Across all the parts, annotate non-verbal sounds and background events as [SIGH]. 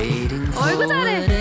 어이구, 잘해.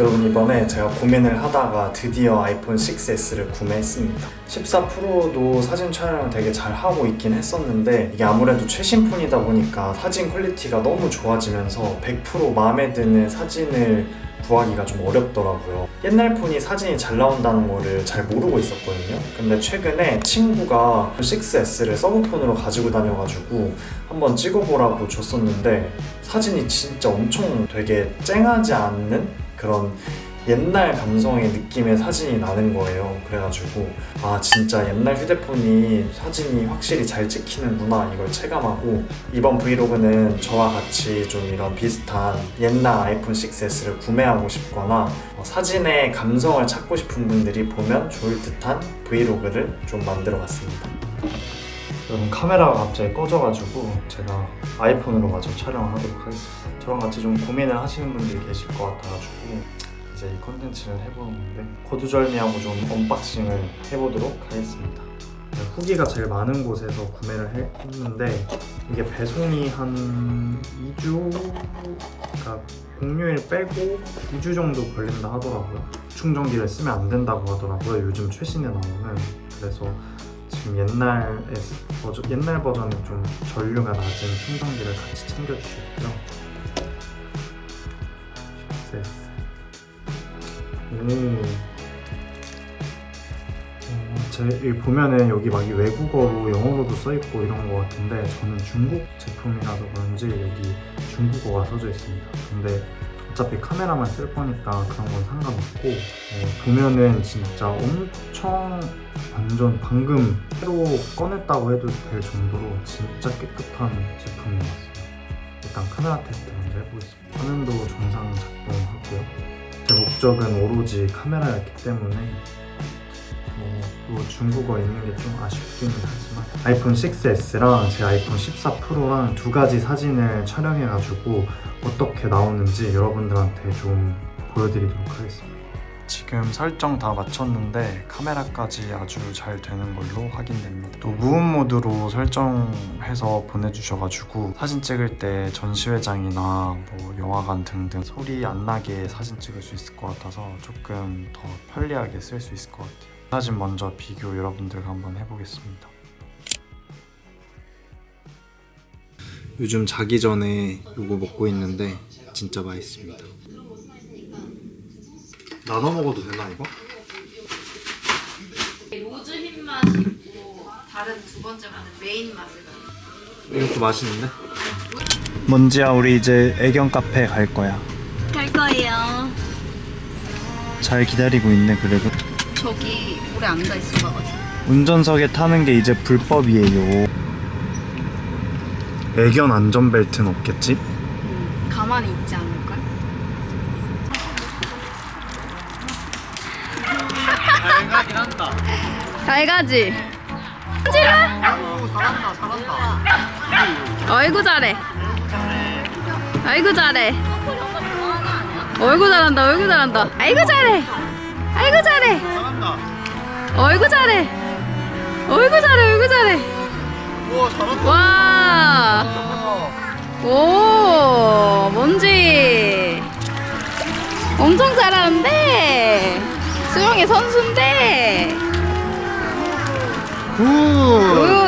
여러분 이번에 제가 고민을 하다가 드디어 아이폰 6s를 구매했습니다. 14 프로도 사진 촬영을 되게 잘 하고 있긴 했었는데 이게 아무래도 최신 폰이다 보니까 사진 퀄리티가 너무 좋아지면서 100% 마음에 드는 사진을 구하기가 좀 어렵더라고요. 옛날 폰이 사진이 잘 나온다는 거를 잘 모르고 있었거든요. 근데 최근에 친구가 6S를 서브폰으로 가지고 다녀가지고 한번 찍어보라고 줬었는데 사진이 진짜 엄청 되게 쨍하지 않는 그런 옛날 감성의 느낌의 사진이 나는 거예요. 그래가지고 아 진짜 옛날 휴대폰이 사진이 확실히 잘 찍히는구나 이걸 체감하고 이번 브이로그는 저와 같이 좀 이런 비슷한 옛날 아이폰 6s를 구매하고 싶거나 어, 사진의 감성을 찾고 싶은 분들이 보면 좋을 듯한 브이로그를 좀 만들어 봤습니다. 여러분 카메라가 갑자기 꺼져가지고 제가 아이폰으로 마저 촬영을 하도록 하겠습니다. 저랑 같이 좀 고민을 하시는 분들이 계실 것 같아가지고 이제 이 컨텐츠를 해보는 건데 거두절미하고 좀 언박싱을 해보도록 하겠습니다. 네, 후기가 제일 많은 곳에서 구매를 해- 했는데 이게 배송이 한 2주, 그러니까 공휴일 빼고 2주 정도 걸린다 하더라고요. 충전기를 쓰면 안 된다고 하더라고요. 요즘 최신에 나오는 그래서 지금 옛날 버전, 옛날 버전은 좀 전류가 낮은 충전기를 같이 챙겨주셨고요. 오. 어, 제 여기 보면은 여기 막이 외국어로 영어로도 써 있고 이런 거 같은데 저는 중국 제품이라서 그런지 여기 중국어가 써져 있습니다. 근데 어차피 카메라만 쓸 거니까 그런 건 상관없고 어, 보면은 진짜 엄청 완전 방금 새로 꺼냈다고 해도 될 정도로 진짜 깨끗한 제품이 왔어요. 일단 카메라 테스트 먼저 해보겠습니다. 화면도 정상 작동하고요. 제 목적은 오로지 카메라였기 때문에 뭐, 또 중국어 있는 게 좀 아쉽기는 하지만 아이폰 6s랑 제 아이폰 14 프로랑 두 가지 사진을 촬영해가지고 어떻게 나오는지 여러분들한테 좀 보여드리도록 하겠습니다. 지금 설정 다 마쳤는데 카메라까지 아주 잘 되는 걸로 확인됩니다. 또 무음 모드로 설정해서 보내주셔가지고 사진 찍을 때 전시회장이나 뭐 영화관 등등 소리 안 나게 사진 찍을 수 있을 것 같아서 조금 더 편리하게 쓸 수 있을 것 같아요. 사진 먼저 비교 여러분들과 한번 해보겠습니다. 요즘 자기 전에 이거 먹고 있는데 진짜 맛있습니다. 나눠 먹어도 되나 이거? 로즈 흰 맛이 있고 다른 두 번째 맛은 메인 맛을 이것도 맛있는데? 먼지야 우리 이제 애견 카페 갈 거야. 갈 거예요. 잘 기다리고 있네 그래도. 저기 오래 앉아 있어가지고. 운전석에 타는 게 이제 불법이에요. 애견 안전벨트는 없겠지? 가만히 있지 않을걸? 잘 가지. 잘한다, 잘한다. 아이고 잘해. 아이고 잘해. 어이구 잘한다. 어이구 잘한다. 아이고 잘해. 아이고 잘해. 어이구 잘해. 어이구 잘해. 어이구 잘해. 와. 오, 수영의 선수인데. 우. 우.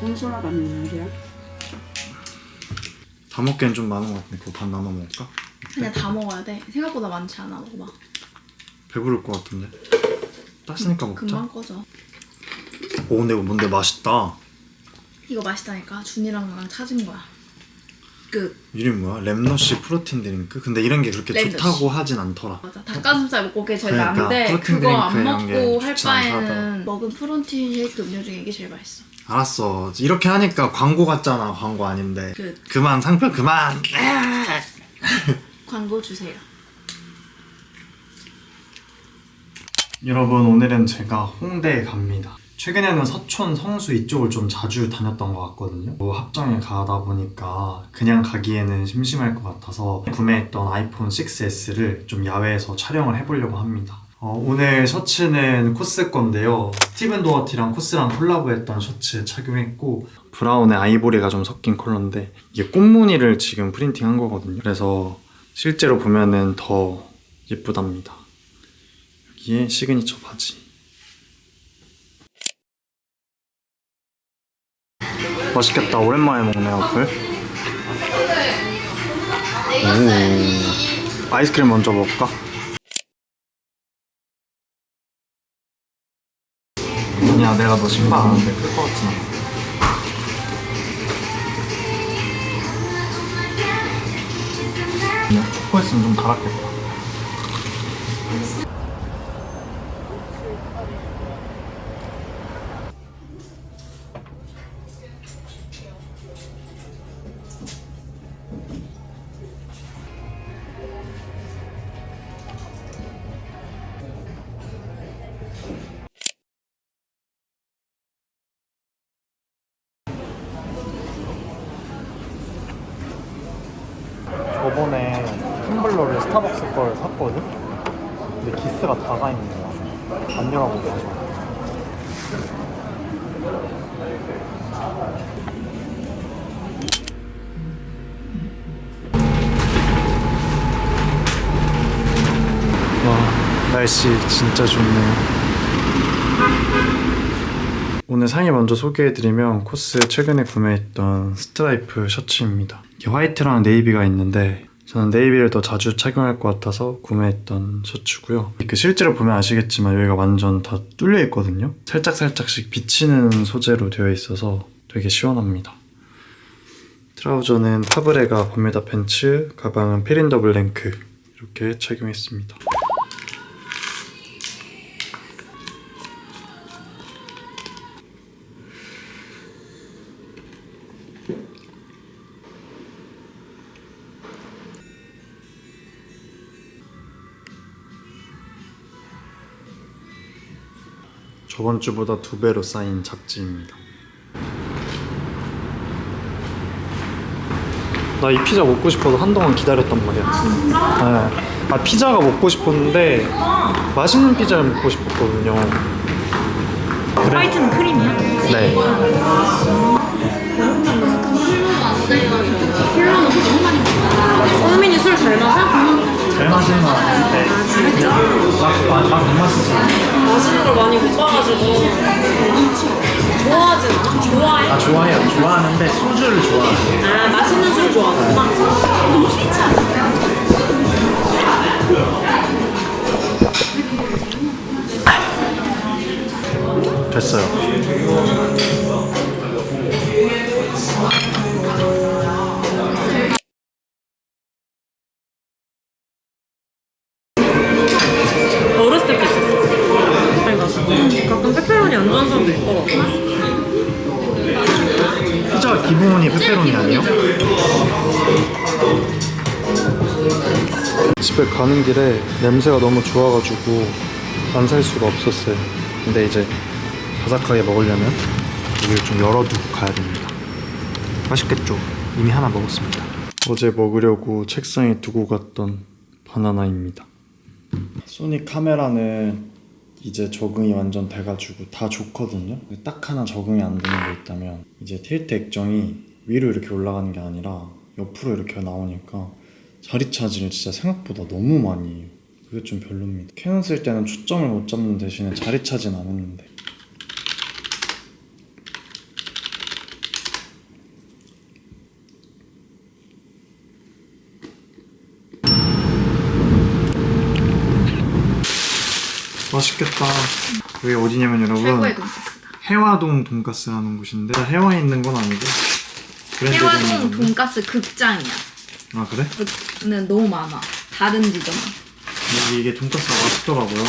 콘솔라라는 말이야. 다 먹기엔 좀 많은 것 같은데 그거 반 나눠 먹을까? 그냥 다 먹어야 돼. 생각보다 많지 않아. 먹어봐. 배부를 것 같은데. 땄으니까 먹자. 금방 꺼져. 오 근데 이거 뭔데 맛있다. 이거 맛있다니까. 준이랑 나랑 찾은 거야. 그 이름 뭐야? 랩너시 프로틴 드링크? 근데 이런 게 그렇게 랩너시. 좋다고 하진 않더라. 맞아. 닭가슴살 먹고 그게 제일 그러니까 나은데 프로틴 그거 안 드링크 이런 게 먹고 할. 바에는 먹은 프로틴 쉐이크 음료 중에 이게 제일 맛있어. 알았어. 이렇게 하니까 광고 같잖아. 광고 아닌데. 그 그만 상표 그만. 광고 주세요. 여러분 오늘은 제가 홍대에 갑니다. 최근에는 서촌, 성수 이쪽을 좀 자주 다녔던 것 같거든요. 뭐 합정에 가다 보니까 그냥 가기에는 심심할 것 같아서 구매했던 아이폰 6S를 좀 야외에서 촬영을 해보려고 합니다. 어, 오늘 셔츠는 코스 건데요. 스티븐 도어티랑 코스랑 콜라보했던 셔츠 착용했고 브라운에 아이보리가 좀 섞인 컬러인데 이게 꽃무늬를 지금 프린팅한 거거든요. 그래서 실제로 보면은 더 예쁘답니다. 여기에 시그니처 바지. 맛있겠다. 오랜만에 먹네 어플. 오. 아이스크림 먼저 먹을까? 아니야, 내가 너 신발 안 하는데 클것 같진 않아. 그냥 초코했으면 좀 달았겠다. 걸 샀거든? 근데 기스가 다가 있는 거야. 안 열어보고 가서. 와, 날씨 진짜 좋네요. 오늘 상의 먼저 소개해드리면 코스 최근에 구매했던 스트라이프 셔츠입니다. 이게 화이트랑 네이비가 있는데 저는 네이비를 더 자주 착용할 것 같아서 구매했던 셔츠고요. 그 실제로 보면 아시겠지만 여기가 완전 다 뚫려 있거든요. 살짝 살짝씩 비치는 소재로 되어 있어서 되게 시원합니다. 트라우저는 파브레가 버뮤다 팬츠, 가방은 페린더 블랭크 이렇게 착용했습니다. 저번 주보다 두 배로 쌓인 잡지입니다. 나 이 피자 먹고 싶어서 한동안 기다렸단 말이야. 진짜? 네. 아 피자가 먹고 싶었는데 맛있는 피자를 먹고 싶었거든요. 화이트는 크림이야? 네. 성민이 술 잘 마셔? 잘 마시는 건 아닌데. 진짜? 봐가지고 좋아하진 않아? 좋아해? 아 좋아해요. 좋아하는데 소주를 좋아해요. 아 맛있는 술 좋아하는구나 너무 좋지 않아? 됐어요. 사람도 있더라고 피자 기본이 페페로니 아니에요? 집에 가는 길에 냄새가 너무 좋아가지고 안 살 수가 없었어요. 근데 이제 바삭하게 먹으려면 이걸 좀 열어두고 가야 됩니다. 맛있겠죠? 이미 하나 먹었습니다. 어제 먹으려고 책상에 두고 갔던 바나나입니다. 소니 카메라는 이제 적응이 완전 돼가지고 다 좋거든요. 딱 하나 적응이 안 되는 게 있다면 이제 틸트 액정이 위로 이렇게 올라가는 게 아니라 옆으로 이렇게 나오니까 자리 차지를 진짜 생각보다 너무 많이 해요. 그게 좀 별로입니다. 캐논 쓸 때는 초점을 못 잡는 대신에 자리 차진 않았는데 맛있겠다. 여기 어디냐면 여러분 해화동 돈가스라는 곳인데 해화에 있는 건 아니고 브랜드 해화동 돈가스 극장이야. 아 그래? 는 너무 많아. 다른 지점. 근데 이게 돈가스가 맛있더라고요.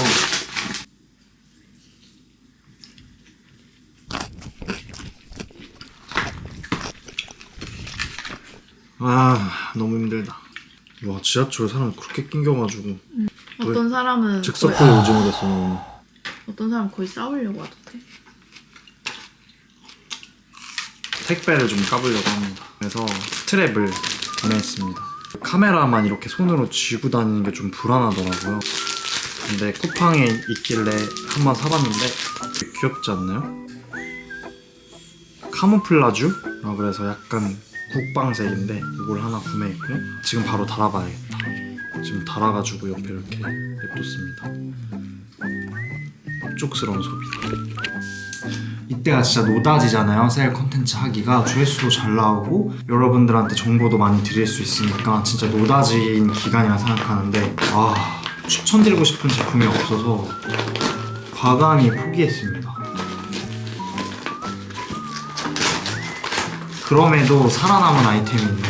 아 너무 힘들다. 와 지하철 사람 그렇게 낑겨가지고 어떤 사람은 즉석도 거의, 오지 못했어 너무. 어떤 사람 은 거의 싸우려고 하던데. 택배를 좀 까보려고 합니다. 그래서 스트랩을 구매했습니다. 카메라만 이렇게 손으로 쥐고 다니는 게 좀 불안하더라고요. 근데 쿠팡에 있길래 한번 사봤는데 귀엽지 않나요? 카모플라주라 그래서 약간 국방색인데 이걸 하나 구매했고 지금 바로 달아봐야겠다. 지금 달아가지고 옆에 이렇게 냅뒀습니다. 족스러운 소비다. 이때가 진짜 노다지잖아요 셀 컨텐츠 하기가 조회수도 잘 나오고 여러분들한테 정보도 많이 드릴 수 있으니까 진짜 노다지인 기간이라 생각하는데 아 추천드리고 싶은 제품이 없어서 과감히 포기했습니다 그럼에도 살아남은 아이템이 있는데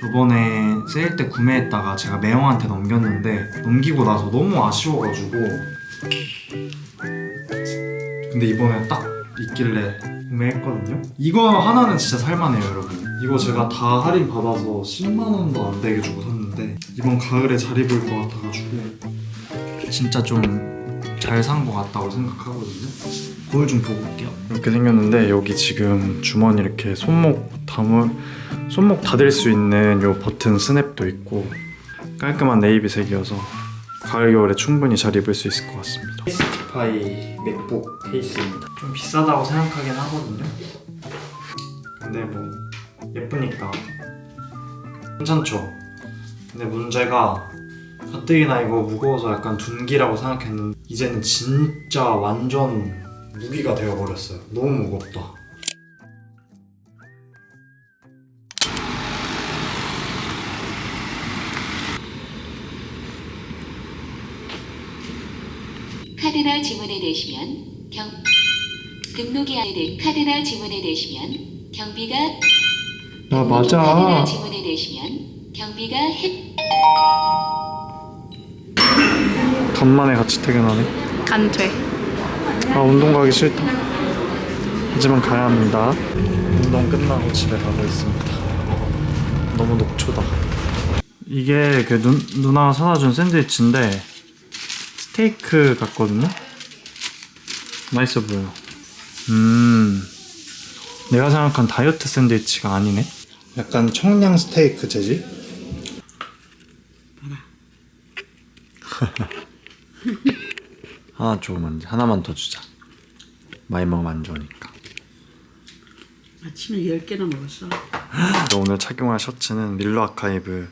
저번에 세일 때 구매했다가 제가 매형한테 넘겼는데 넘기고 나서 너무 아쉬워가지고 근데 이번에 딱 있길래 구매했거든요. 이거 하나는 진짜 살만해요, 여러분. 이거 제가 다 할인 받아서 10만 원도 안 되게 주고 샀는데 이번 가을에 잘 입을 것 같아가지고 진짜 좀 잘 산 것 같다고 생각하거든요. 거울 좀 보고 올게요. 이렇게 생겼는데 여기 지금 주머니 이렇게 손목 담을 손목 닫을 수 있는 요 버튼 스냅도 있고 깔끔한 네이비 색이어서 가을 겨울에 충분히 잘 입을 수 있을 것 같습니다. 스파이 맥북 케이스입니다. 좀 비싸다고 생각하긴 하거든요. 근데 뭐 예쁘니까 괜찮죠. 근데 문제가 가뜩이나 이거 무거워서 약간 둔기라고 생각했는데 이제는 진짜 완전 무기가 되어버렸어요. 너무 무겁다. 카드나 지문에 대시면 경 등록이 대 카드나 지문에 대시면 경비가 아 카드나 지문에 대시면 경비가 해 간만에 같이 퇴근하네. 간퇴. 아 운동 가기 싫다. 하지만 가야 합니다. 운동 끝나고 집에 가고 있습니다. 너무 녹초다. 이게 그 누, 누나가 사다 준 샌드위치인데 스테이크 같거든요. 맛있어 보여요. 음, 내가 생각한 다이어트 샌드위치가 아니네. 약간 청량 스테이크 재질? [LAUGHS] 하나 조금만 하나만 더 주자. 많이 먹으면 안 좋으니까. 아침에 10개나 먹었어. 오늘 착용할 셔츠는 밀로 아카이브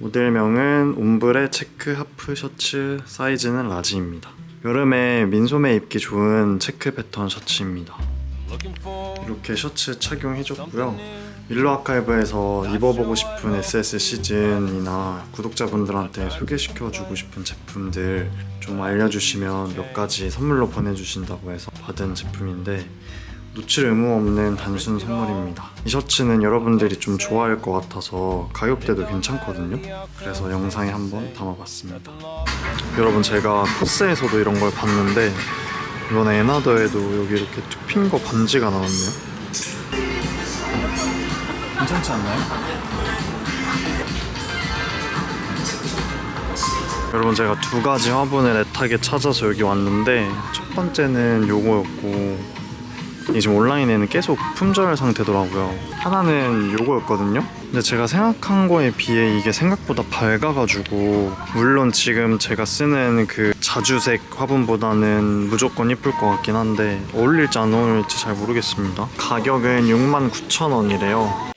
모델명은 옴브레 체크 하프 셔츠 사이즈는 라지입니다 여름에 민소매 입기 좋은 체크 패턴 셔츠입니다 이렇게 셔츠 착용해줬고요 밀로 아카이브에서 입어보고 싶은 SS 시즌이나 구독자분들한테 소개시켜주고 싶은 제품들 좀 알려주시면 몇 가지 선물로 보내주신다고 해서 받은 제품인데 놓칠 의무 없는 단순 선물입니다. 이 셔츠는 여러분들이 좀 좋아할 것 같아서 가격대도 괜찮거든요. 그래서 영상에 한번 담아봤습니다. 여러분 제가 코스에서도 이런 걸 봤는데 이번에 에나더에도 여기 이렇게 툭핀 거 반지가 나왔네요. 괜찮지 않나요? 여러분 제가 두 가지 화분을 애타게 찾아서 여기 왔는데 첫 번째는 요거였고 이게 지금 온라인에는 계속 품절 상태더라고요. 하나는 요거였거든요. 근데 제가 생각한 거에 비해 이게 생각보다 밝아가지고 물론 지금 제가 쓰는 그 자주색 화분보다는 무조건 이쁠 것 같긴 한데 어울릴지 안 어울릴지 잘 모르겠습니다. 가격은 69,000원이래요.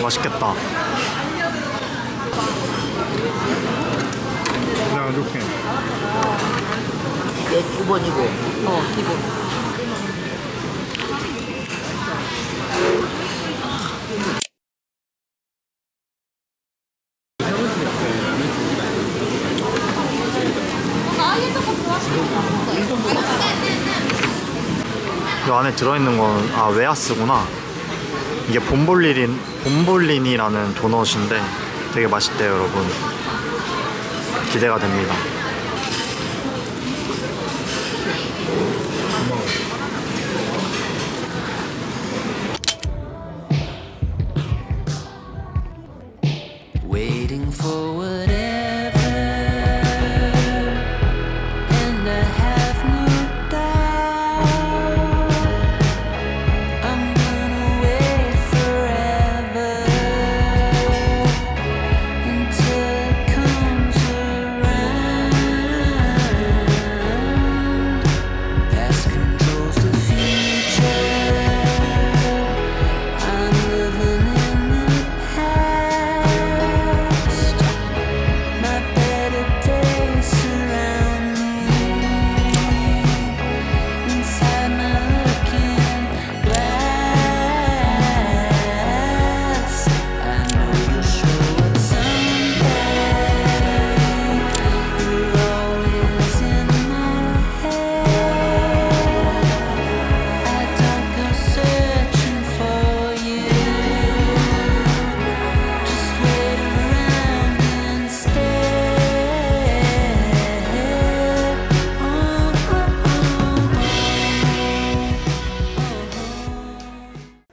맛있겠다. 그냥 이렇게. 이게 기본 이고 어 기본 이 안에 들어있는 건 아 웨하스구나. 이게 봄볼린 봄볼린이라는 도넛인데 되게 맛있대요, 여러분. 기대가 됩니다.